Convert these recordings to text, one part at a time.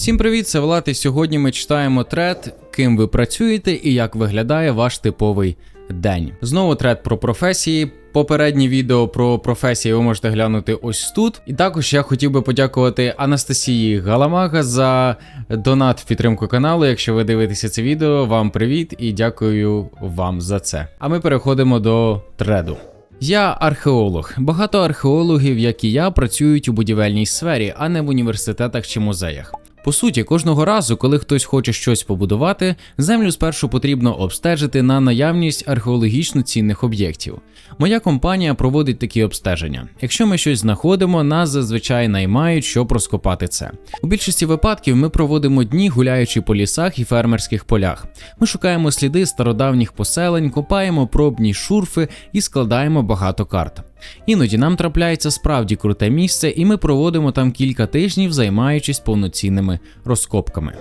Всім привіт, це Влад, і сьогодні ми читаємо тред, ким ви працюєте і як виглядає ваш типовий день. Знову тред про професії. Попереднє відео про професії ви можете глянути ось тут. І також я хотів би подякувати Анастасії Галамага за донат в підтримку каналу. Якщо ви дивитеся це відео, вам привіт і дякую вам за це. А ми переходимо до треду. Я археолог. Багато археологів, як і я, працюють у будівельній сфері, а не в університетах чи музеях. По суті, кожного разу, коли хтось хоче щось побудувати, землю спершу потрібно обстежити на наявність археологічно цінних об'єктів. Моя компанія проводить такі обстеження. Якщо ми щось знаходимо, нас зазвичай наймають, щоб розкопати це. У більшості випадків ми проводимо дні, гуляючи по лісах і фермерських полях. Ми шукаємо сліди стародавніх поселень, копаємо пробні шурфи і складаємо багато карт. Іноді нам трапляється справді круте місце, і ми проводимо там кілька тижнів, займаючись повноцінними розкопками.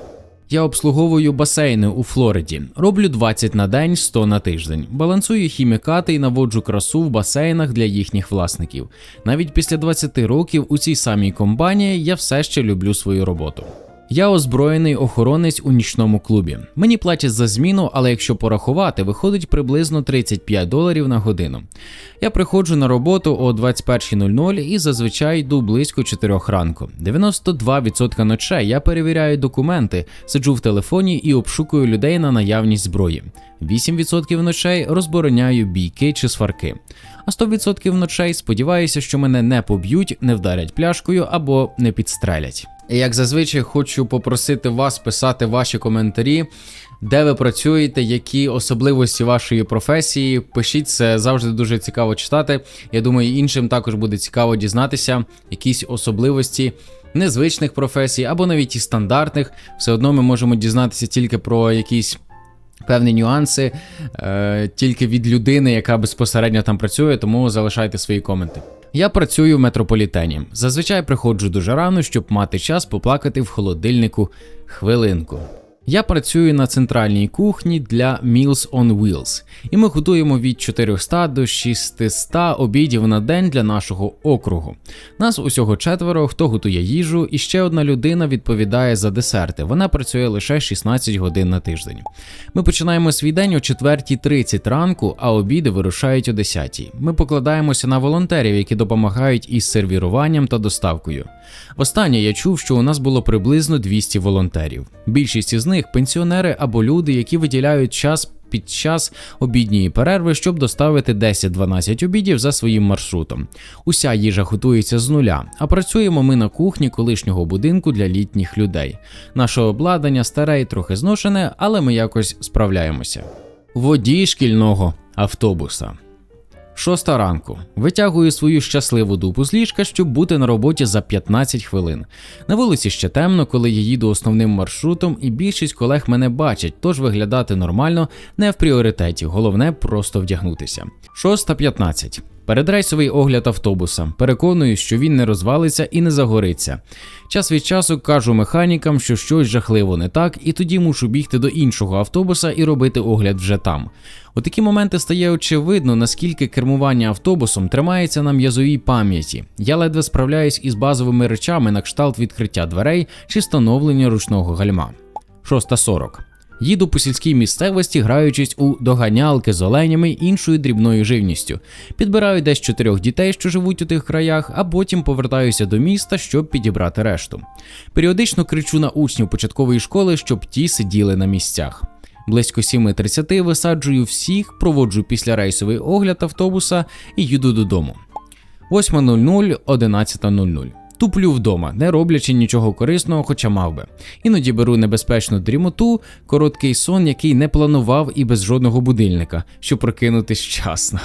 Я обслуговую басейни у Флориді, роблю 20 на день, 100 на тиждень, балансую хімікати і наводжу красу в басейнах для їхніх власників. Навіть після 20 років у цій самій компанії я все ще люблю свою роботу. Я озброєний охоронець у нічному клубі. Мені платять за зміну, але якщо порахувати, виходить приблизно 35 доларів на годину. Я приходжу на роботу о 21.00 і зазвичай йду близько 4 ранку. 92% ночей я перевіряю документи, сиджу в телефоні і обшукую людей на наявність зброї. 8% ночей розбороняю бійки чи сварки. А 100% ночей сподіваюся, що мене не поб'ють, не вдарять пляшкою або не підстрелять. Як зазвичай хочу попросити вас писати ваші коментарі, де ви працюєте, які особливості вашої професії. Пишіть це завжди дуже цікаво читати. Я думаю, іншим також буде цікаво дізнатися якісь особливості незвичних професій або навіть і стандартних. Все одно ми можемо дізнатися тільки про якісь. Певні нюанси е, тільки від людини, яка безпосередньо там працює, тому залишайте свої коменти. Я працюю в метрополітені. Зазвичай приходжу дуже рано, щоб мати час поплакати в холодильнику хвилинку. Я працюю на центральній кухні для Meals on Wheels, і ми готуємо від 400 до 600 обідів на день для нашого округу. Нас усього четверо, хто готує їжу, і ще одна людина відповідає за десерти. Вона працює лише 16 годин на тиждень. Ми починаємо свій день о 4.30 ранку, а обіди вирушають о 10. Ми покладаємося на волонтерів, які допомагають із сервіруванням та доставкою. Востаннє я чув, що у нас було приблизно 200 волонтерів. Більшість із них пенсіонери або люди, які виділяють час. Під час обідньої перерви, щоб доставити 10-12 обідів за своїм маршрутом. Уся їжа готується з нуля, а працюємо ми на кухні колишнього будинку для літніх людей. Наше обладнання старе і трохи зношене, але ми якось справляємося. Водій шкільного автобуса. Шоста ранку. Витягую свою щасливу дупу з ліжка, щоб бути на роботі за 15 хвилин. На вулиці ще темно, коли я їду основним маршрутом, і більшість колег мене бачать, тож виглядати нормально не в пріоритеті. Головне просто вдягнутися. 6.15. Передрейсовий огляд автобуса. Переконуюсь, що він не розвалиться і не загориться. Час від часу кажу механікам, що щось жахливо не так, і тоді мушу бігти до іншого автобуса і робити огляд вже там. У такі моменти стає очевидно, наскільки кермування автобусом тримається на м'язовій пам'яті. Я ледве справляюсь із базовими речами на кшталт відкриття дверей чи встановлення ручного гальма. 6.40. Їду по сільській місцевості, граючись у доганялки з оленями і іншою дрібною живністю. Підбираю десь чотирьох дітей, що живуть у тих краях, а потім повертаюся до міста, щоб підібрати решту. Періодично кричу на учнів початкової школи, щоб ті сиділи на місцях. Близько 7.30 висаджую всіх, проводжу післярейсовий огляд автобуса і їду додому. 8.00, 11.00. Туплю вдома, не роблячи нічого корисного, хоча мав би. Іноді беру небезпечну дрімоту, короткий сон, який не планував і без жодного будильника, щоб прокинутись вчасно.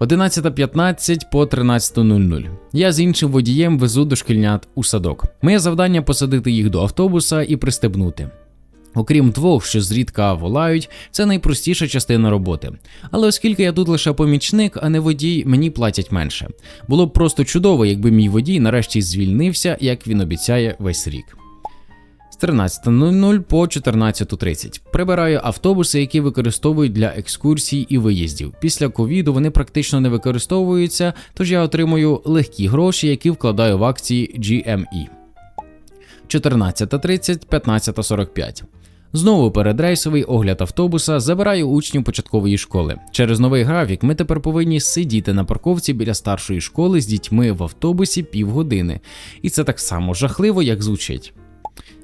11.15 по 13.00. Я з іншим водієм везу дошкільнят у садок. Моє завдання посадити їх до автобуса і пристебнути. Окрім двох, що зрідка волають, це найпростіша частина роботи. Але оскільки я тут лише помічник, а не водій, мені платять менше. Було б просто чудово, якби мій водій нарешті звільнився, як він обіцяє весь рік. З 13.00 по 14.30 прибираю автобуси, які використовують для екскурсій і виїздів. Після ковіду вони практично не використовуються, тож я отримую легкі гроші, які вкладаю в акції GME. 14.30, 15.45. Знову передрейсовий огляд автобуса забираю учнів початкової школи. Через новий графік ми тепер повинні сидіти на парковці біля старшої школи з дітьми в автобусі півгодини. І це так само жахливо, як звучить.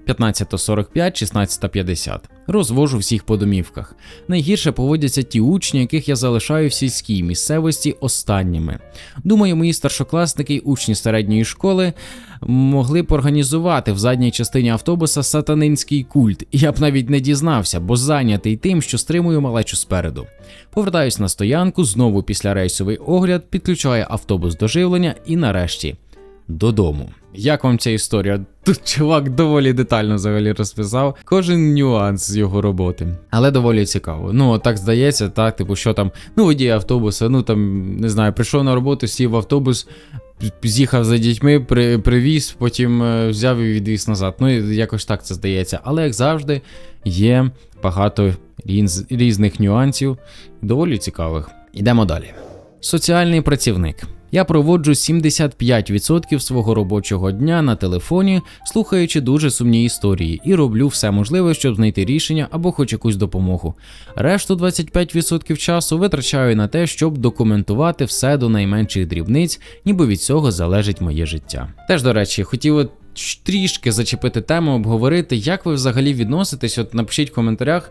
15.45, 16.50. Розвожу всіх по домівках. Найгірше поводяться ті учні, яких я залишаю в сільській місцевості останніми. Думаю, мої старшокласники й учні середньої школи могли б організувати в задній частині автобуса сатанинський культ. Я б навіть не дізнався, бо зайнятий тим, що стримую малечу спереду. Повертаюсь на стоянку, знову після рейсовий огляд, підключаю автобус до живлення і нарешті додому. Як вам ця історія? Тут чувак доволі детально взагалі розписав кожен нюанс з його роботи. Але доволі цікаво. Ну, так здається, так, типу, що там, ну, водій автобуса, ну там, не знаю, прийшов на роботу, сів в автобус, з'їхав за дітьми, при, привіз, потім е, взяв і відвіз назад. Ну, якось так це здається. Але як завжди, є багато різ, різних нюансів, доволі цікавих. Ідемо далі. Соціальний працівник. Я проводжу 75% свого робочого дня на телефоні, слухаючи дуже сумні історії, і роблю все можливе, щоб знайти рішення або хоч якусь допомогу. Решту 25% часу витрачаю на те, щоб документувати все до найменших дрібниць, ніби від цього залежить моє життя. Теж, до речі, хотів от трішки зачепити тему, обговорити, як ви взагалі відноситесь. От напишіть в коментарях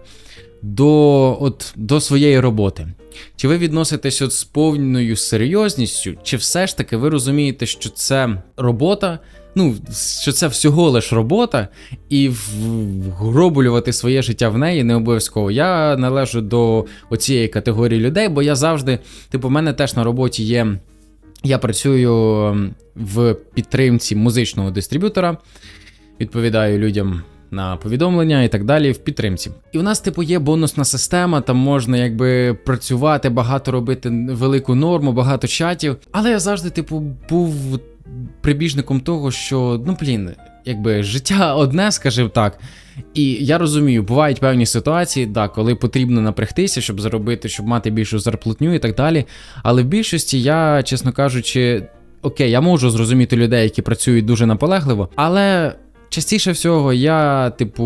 до от, до своєї роботи. Чи ви відноситесь от з повною серйозністю, чи все ж таки ви розумієте, що це робота, ну, що це всього лиш робота, і вгроблювати своє життя в неї не обов'язково. Я належу до оцієї категорії людей, бо я завжди, типу, в мене теж на роботі є. Я працюю в підтримці музичного дистриб'ютора, відповідаю людям на повідомлення і так далі в підтримці. І у нас, типу, є бонусна система, там можна якби працювати, багато робити велику норму, багато чатів. Але я завжди, типу, був прибіжником того, що ну блін. Якби життя одне, скажімо так. І я розумію, бувають певні ситуації, да, коли потрібно напрягтися, щоб заробити, щоб мати більшу зарплатню і так далі. Але в більшості я, чесно кажучи, окей, я можу зрозуміти людей, які працюють дуже наполегливо, але Частіше всього, я, типу,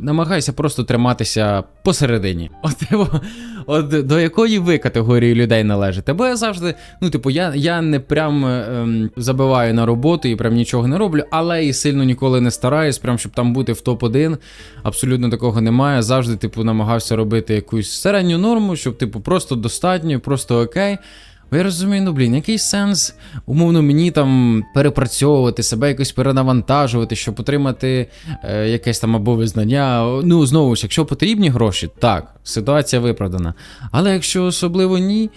намагаюся просто триматися посередині. От, типу, от до якої ви категорії людей належите? Бо я завжди, ну, типу, я я не прям ем, забиваю на роботу і прям нічого не роблю, але і сильно ніколи не стараюсь, прям щоб там бути в топ-1. Абсолютно такого немає. Завжди, типу, намагався робити якусь середню норму, щоб, типу, просто достатньо, просто окей. Бо я розумію, ну блін, який сенс, умовно, мені там перепрацьовувати себе, якось перенавантажувати, щоб отримати е, якесь там або визнання. Ну, знову ж, якщо потрібні гроші, так, ситуація виправдана. Але якщо особливо ні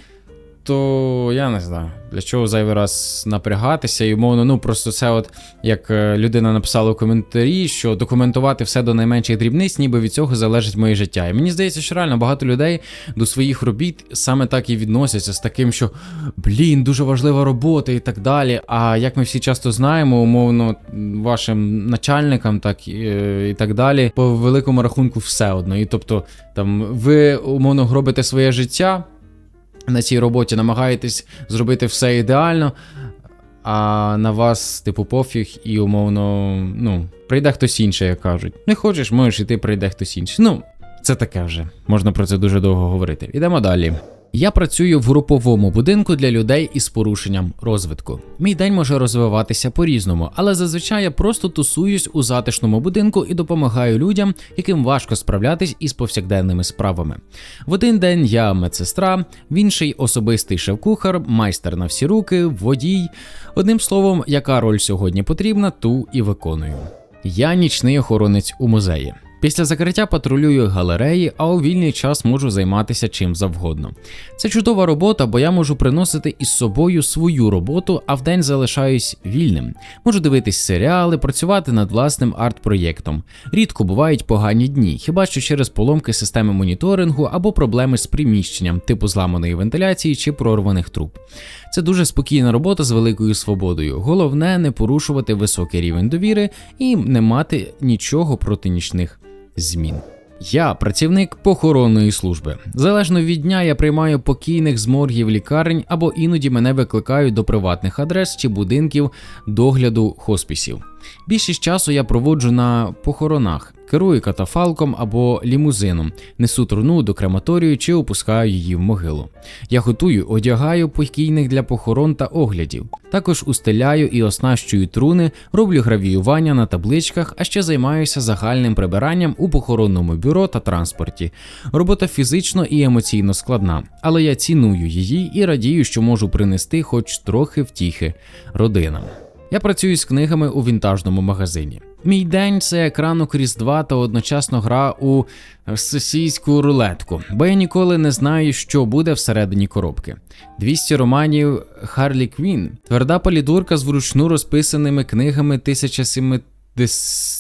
то я не знаю, для чого зайвий раз напрягатися. І умовно, ну просто це, от як е, людина написала у коментарі, що документувати все до найменших дрібниць, ніби від цього залежить моє життя. І мені здається, що реально багато людей до своїх робіт саме так і відносяться з таким, що блін, дуже важлива робота і так далі. А як ми всі часто знаємо, умовно, вашим начальникам, так і, е, так далі, по великому рахунку, все одно. І тобто, там ви умовно робите своє життя на цій роботі намагаєтесь зробити все ідеально, а на вас, типу, пофіг, і умовно, ну, прийде хтось інший, як кажуть. Не хочеш, можеш іти, прийде хтось інший. Ну, це таке вже. Можна про це дуже довго говорити. Ідемо далі. Я працюю в груповому будинку для людей із порушенням розвитку. Мій день може розвиватися по-різному, але зазвичай я просто тусуюсь у затишному будинку і допомагаю людям, яким важко справлятись із повсякденними справами. В один день я медсестра, в інший особистий шеф-кухар, майстер на всі руки, водій. Одним словом, яка роль сьогодні потрібна, ту і виконую. Я нічний охоронець у музеї. Після закриття патрулюю галереї, а у вільний час можу займатися чим завгодно. Це чудова робота, бо я можу приносити із собою свою роботу, а вдень залишаюсь вільним. Можу дивитись серіали, працювати над власним арт-проєктом. Рідко бувають погані дні, хіба що через поломки системи моніторингу або проблеми з приміщенням, типу зламаної вентиляції чи прорваних труб. Це дуже спокійна робота з великою свободою. Головне не порушувати високий рівень довіри і не мати нічого проти нічних змін. Я працівник похоронної служби. Залежно від дня я приймаю покійних з моргів лікарень або іноді мене викликають до приватних адрес чи будинків догляду хоспісів. Більшість часу я проводжу на похоронах, керую катафалком або лімузином, несу труну до крематорію чи опускаю її в могилу. Я готую, одягаю покійних для похорон та оглядів. Також устеляю і оснащую труни, роблю гравіювання на табличках, а ще займаюся загальним прибиранням у похоронному бюро та транспорті. Робота фізично і емоційно складна, але я ціную її і радію, що можу принести хоч трохи втіхи родинам. Я працюю з книгами у вінтажному магазині. Мій день це екранок Різдва та одночасно гра у сосійську рулетку, бо я ніколи не знаю, що буде всередині коробки. 200 романів Харлі Квін, тверда палідурка з вручну розписаними книгами 1700...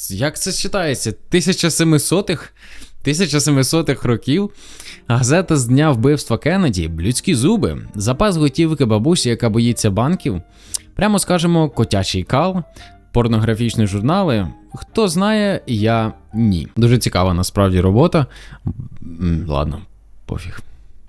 Як це читається? 1700-х? 1700-х років, газета з дня вбивства Кеннеді, людські зуби, запас готівки бабусі, яка боїться банків, прямо скажемо, котячий кал, порнографічні журнали. Хто знає, я ні. Дуже цікава насправді робота. Ладно, пофіг.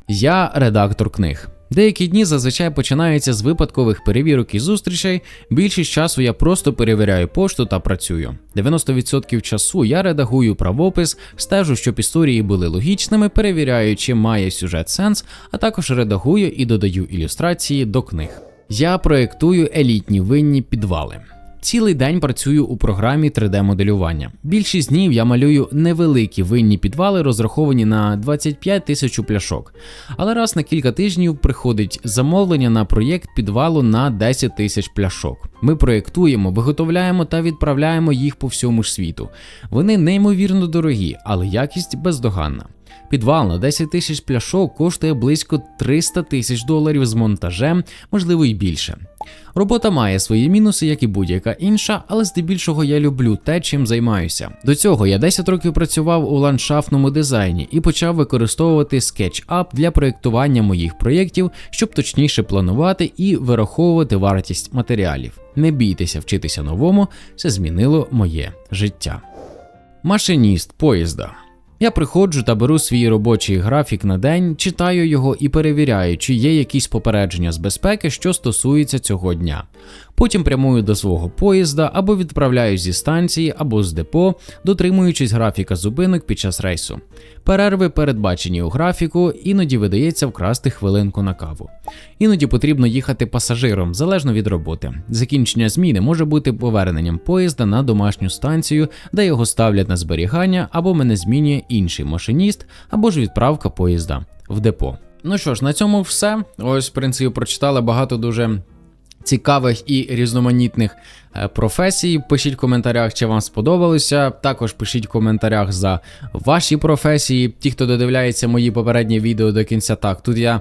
Я редактор книг. Деякі дні зазвичай починаються з випадкових перевірок і зустрічей. Більшість часу я просто перевіряю пошту та працюю. 90% часу я редагую правопис, стежу, щоб історії були логічними, перевіряю, чи має сюжет сенс, а також редагую і додаю ілюстрації до книг. Я проєктую елітні винні підвали. Цілий день працюю у програмі 3D-моделювання. Більшість днів я малюю невеликі винні підвали, розраховані на 25 тисяч пляшок. Але раз на кілька тижнів приходить замовлення на проєкт підвалу на 10 тисяч пляшок. Ми проєктуємо, виготовляємо та відправляємо їх по всьому світу. Вони неймовірно дорогі, але якість бездоганна. Підвал на 10 тисяч пляшок коштує близько 300 тисяч доларів з монтажем, можливо й більше. Робота має свої мінуси, як і будь-яка інша, але здебільшого я люблю те, чим займаюся. До цього я 10 років працював у ландшафтному дизайні і почав використовувати SketchUp для проєктування моїх проєктів, щоб точніше планувати і вираховувати вартість матеріалів. Не бійтеся вчитися новому, це змінило моє життя. Машиніст поїзда. Я приходжу та беру свій робочий графік на день, читаю його і перевіряю, чи є якісь попередження з безпеки, що стосується цього дня. Потім прямую до свого поїзда або відправляю зі станції або з депо, дотримуючись графіка зупинок під час рейсу. Перерви передбачені у графіку, іноді видається вкрасти хвилинку на каву. Іноді потрібно їхати пасажиром залежно від роботи. Закінчення зміни може бути поверненням поїзда на домашню станцію, де його ставлять на зберігання, або мене змінює інший машиніст, або ж відправка поїзда в депо. Ну що ж, на цьому все. Ось, в принципі, прочитали багато дуже цікавих і різноманітних е, професій. Пишіть в коментарях, чи вам сподобалося. Також пишіть в коментарях за ваші професії. Ті, хто додивляється мої попередні відео до кінця, так тут я.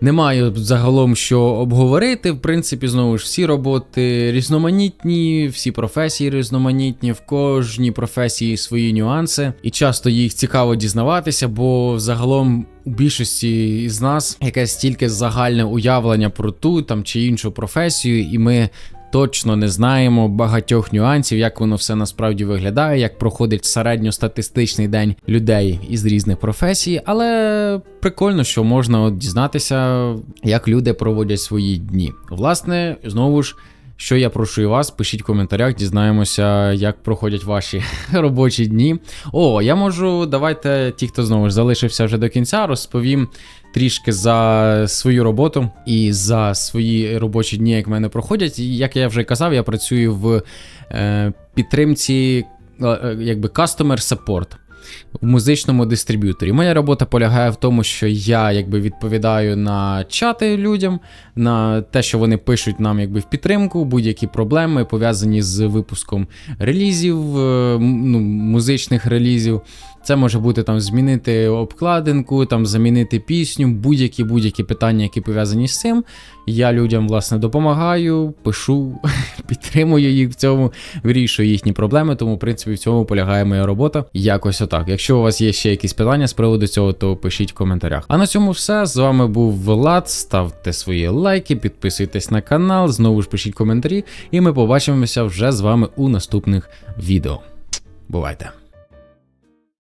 Не маю загалом що обговорити. В принципі, знову ж всі роботи різноманітні, всі професії різноманітні, в кожній професії свої нюанси, і часто їх цікаво дізнаватися, бо загалом у більшості з нас якесь тільки загальне уявлення про ту там чи іншу професію, і ми точно не знаємо багатьох нюансів, як воно все насправді виглядає, як проходить середньостатистичний день людей із різних професій. Але прикольно, що можна от дізнатися, як люди проводять свої дні. Власне, знову ж. Що я прошу і вас, пишіть в коментарях, дізнаємося, як проходять ваші робочі дні. О, я можу, давайте, ті, хто знову ж залишився вже до кінця, розповім трішки за свою роботу і за свої робочі дні, як в мене проходять. Як я вже казав, я працюю в е, підтримці е, якби customer support в музичному дистриб'юторі. Моя робота полягає в тому, що я якби відповідаю на чати людям, на те, що вони пишуть нам якби в підтримку, будь-які проблеми пов'язані з випуском релізів, е, ну, музичних релізів. Це може бути там змінити обкладинку, там замінити пісню, будь-які будь-які питання, які пов'язані з цим. Я людям власне допомагаю, пишу, підтримую їх в цьому, вирішую їхні проблеми. Тому, в принципі, в цьому полягає моя робота. Якось отак. Якщо у вас є ще якісь питання з приводу цього, то пишіть в коментарях. А на цьому все. З вами був Влад. Ставте свої лайки, підписуйтесь на канал, знову ж пишіть коментарі, і ми побачимося вже з вами у наступних відео. Бувайте!